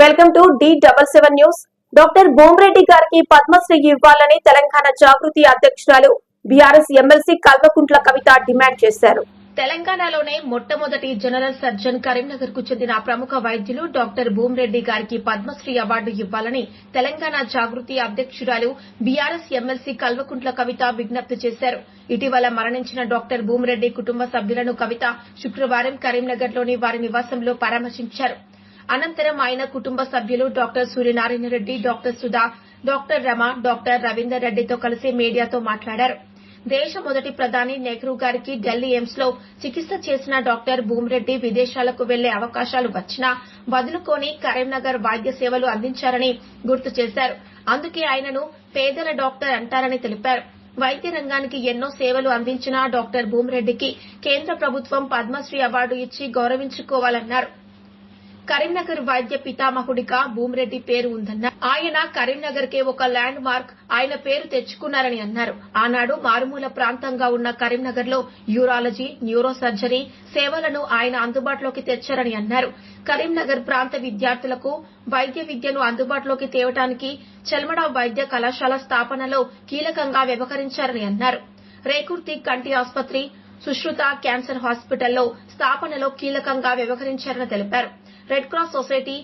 Welcome to D double seven news. Doctor Bhumareddy గారికి పద్మశ్రీ ఇవ్వాలని తెలంగాణ జాగృతి అధ్యక్షురాలు BRS MLC Kalvakuntla Kavitha demand చేశారు. తెలంగాణలోనే మొట్టమొదటి జనరల్ సర్జన్ కరీంనగర్కు చెందిన ప్రముఖ వైద్యులు డాక్టర్ భూమిరెడ్డి గారికి పద్మశ్రీ అవార్డు ఇవ్వాలని తెలంగాణ జాగృతి అధ్యక్షురాలు బీఆర్ఎస్ ఎమ్మెల్సీ కల్వకుంట్ల కవిత విజ్ఞప్తి చేశారు. ఇటీవల మరణించిన డాక్టర్ భూమిరెడ్డి కుటుంబ సభ్యులను కవిత శుక్రవారం కరీంనగర్లోని వారి నివాసంలో పరామర్శించారు. అనంతరం ఆయన కుటుంబ సభ్యులు doctor Suryanarayana Reddy doctor Sudha doctor Rama doctor Ravinder రెడ్డితో కలిసి మీడియాతో మాట్లాడారు. దేశ మొదటి ప్రధాని నెహ్రూ గారికి ఢిల్లీ ఎయిమ్స్లో చికిత్స చేసిన డాక్టర్ భూమిరెడ్డి విదేశాలకు వెళ్ళే అవకాశాలు వచ్చినా వదులుకొని కరీంనగర్ వైద్య సేవలు అందించారని గుర్తు చేశారు. అందుకే ఆయనను పేదల డాక్టర్ అంటారని తెలిపారు. వైద్య రంగానికి ఎన్నో సేవలు అందించిన డాక్టర్ భూమిరెడ్డికి కేంద్ర ప్రభుత్వం పద్మశ్రీ అవార్డు ఇచ్చి గౌరవించుకోవాలన్నారు. కరీంనగర్ వైద్య పితామహుడిగా భూమిరెడ్డి పేరు ఉందన్నారు. ఆయన కరీంనగర్ కే ఒక ల్యాండ్ మార్క్ ఆయన పేరు తెచ్చుకున్నారని అన్నారు. ఆనాడు మారుమూల ప్రాంతంగా ఉన్న కరీంనగర్లో యూరాలజీ న్యూరో సర్జరీ సేవలను ఆయన అందుబాటులోకి తెచ్చారని అన్నారు. కరీంనగర్ ప్రాంత విద్యార్థులకు వైద్య విద్యను అందుబాటులోకి తేవటానికి చెల్మడ వైద్య కళాశాల స్థాపనలో కీలకంగా వ్యవహరించారని అన్నారు. రేకుర్తి కంటి ఆసుపత్రి సుశ్రుత క్యాన్సర్ హాస్పిటల్లో స్థాపనలో కీలకంగా వ్యవహరించారని తెలిపారు. రెడ్ క్రాస్ సొసైటీ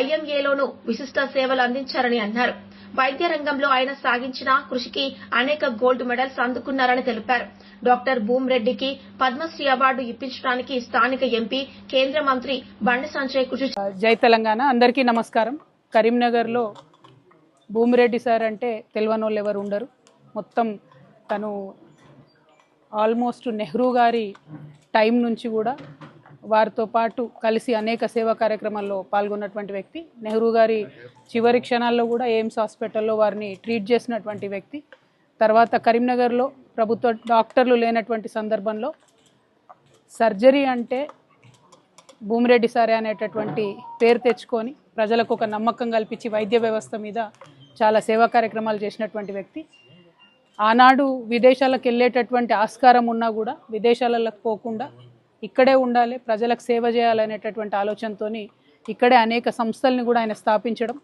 ఐఎంఏలోనూ విశిష్ట సేవలు అందించారని అన్నారు. వైద్య రంగంలో ఆయన సాగించిన కృషికి అనేక గోల్డ్ మెడల్స్ అందుకున్నారని తెలిపారు. డాక్టర్ భూమిరెడ్డికి పద్మశ్రీ అవార్డు ఇప్పించడానికి స్థానిక ఎంపీ కేంద్ర మంత్రి బండి సంజయ్ కృషి జై తెలంగాణ. అందరికీ నమస్కారం. కరీంనగర్లో భూమిరెడ్డి సార్ అంటే తెలియని ఎవరు ఉండరు. మొత్తం తను ఆల్మోస్ట్ నెహ్రూ గారి టైం నుంచి కూడా వారితో పాటు కలిసి అనేక సేవా కార్యక్రమాల్లో పాల్గొన్నటువంటి వ్యక్తి. నెహ్రూ గారి చివరి క్షణాల్లో కూడా ఎయిమ్స్ హాస్పిటల్లో వారిని ట్రీట్ చేసినటువంటి వ్యక్తి. తర్వాత కరీంనగర్లో ప్రభుత్వ డాక్టర్లు లేనటువంటి సందర్భంలో సర్జరీ అంటే భూమిరెడ్డి సారే అనేటటువంటి పేరు తెచ్చుకొని ప్రజలకు ఒక నమ్మకం కల్పించి వైద్య వ్యవస్థ మీద చాలా సేవా కార్యక్రమాలు చేసినటువంటి వ్యక్తి. ఆనాడు విదేశాలకు వెళ్ళేటటువంటి ఆస్కారం ఉన్నా కూడా విదేశాలకు పోకుండా ఇక్కడే ఉండాలి ప్రజలకు సేవ చేయాలనేటటువంటి ఆలోచనతోని ఇక్కడే అనేక సంస్థల్ని కూడా ఆయన స్థాపించడం.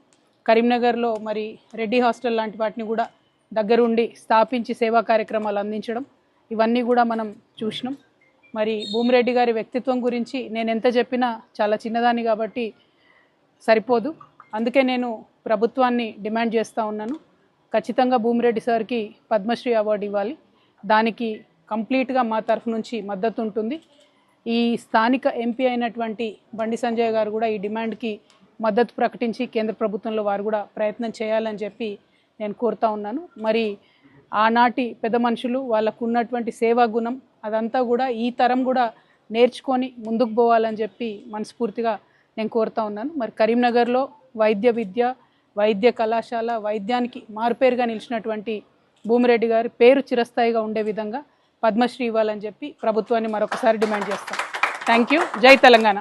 కరీంనగర్లో మరి రెడ్డి హాస్టల్ లాంటి వాటిని కూడా దగ్గరుండి స్థాపించి సేవా కార్యక్రమాలు అందించడం. ఇవన్నీ కూడా మనం చూసినాం. మరి భూమిరెడ్డి గారి వ్యక్తిత్వం గురించి నేను ఎంత చెప్పినా చాలా చిన్నదాన్ని కాబట్టి సరిపోదు. అందుకే నేను ప్రభుత్వాన్ని డిమాండ్ చేస్తూ ఉన్నాను. ఖచ్చితంగా భూమిరెడ్డి సార్కి పద్మశ్రీ అవార్డు ఇవ్వాలి. దానికి కంప్లీట్గా మా తరఫు నుంచి మద్దతు ఉంటుంది. ఈ స్థానిక ఎంపీ అయినటువంటి బండి సంజయ్ గారు కూడా ఈ డిమాండ్కి మద్దతు ప్రకటించి కేంద్ర ప్రభుత్వంలో వారు కూడా ప్రయత్నం చేయాలని చెప్పి నేను కోరుతా ఉన్నాను. మరి ఆనాటి పెద్ద మనుషులు వాళ్ళకు ఉన్నటువంటి సేవా గుణం అదంతా కూడా ఈ తరం కూడా నేర్చుకొని ముందుకు పోవాలని చెప్పి మనస్ఫూర్తిగా నేను కోరుతా ఉన్నాను. మరి కరీంనగర్లో వైద్య విద్య వైద్య కళాశాల వైద్యానికి మారుపేరుగా నిలిచినటువంటి భూమిరెడ్డి గారి పేరు చిరస్థాయిగా ఉండే విధంగా పద్మశ్రీ ఇవ్వాలని చెప్పి ప్రభుత్వాన్ని మరొకసారి డిమాండ్ చేస్తాం. థ్యాంక్ యూ జై తెలంగాణ.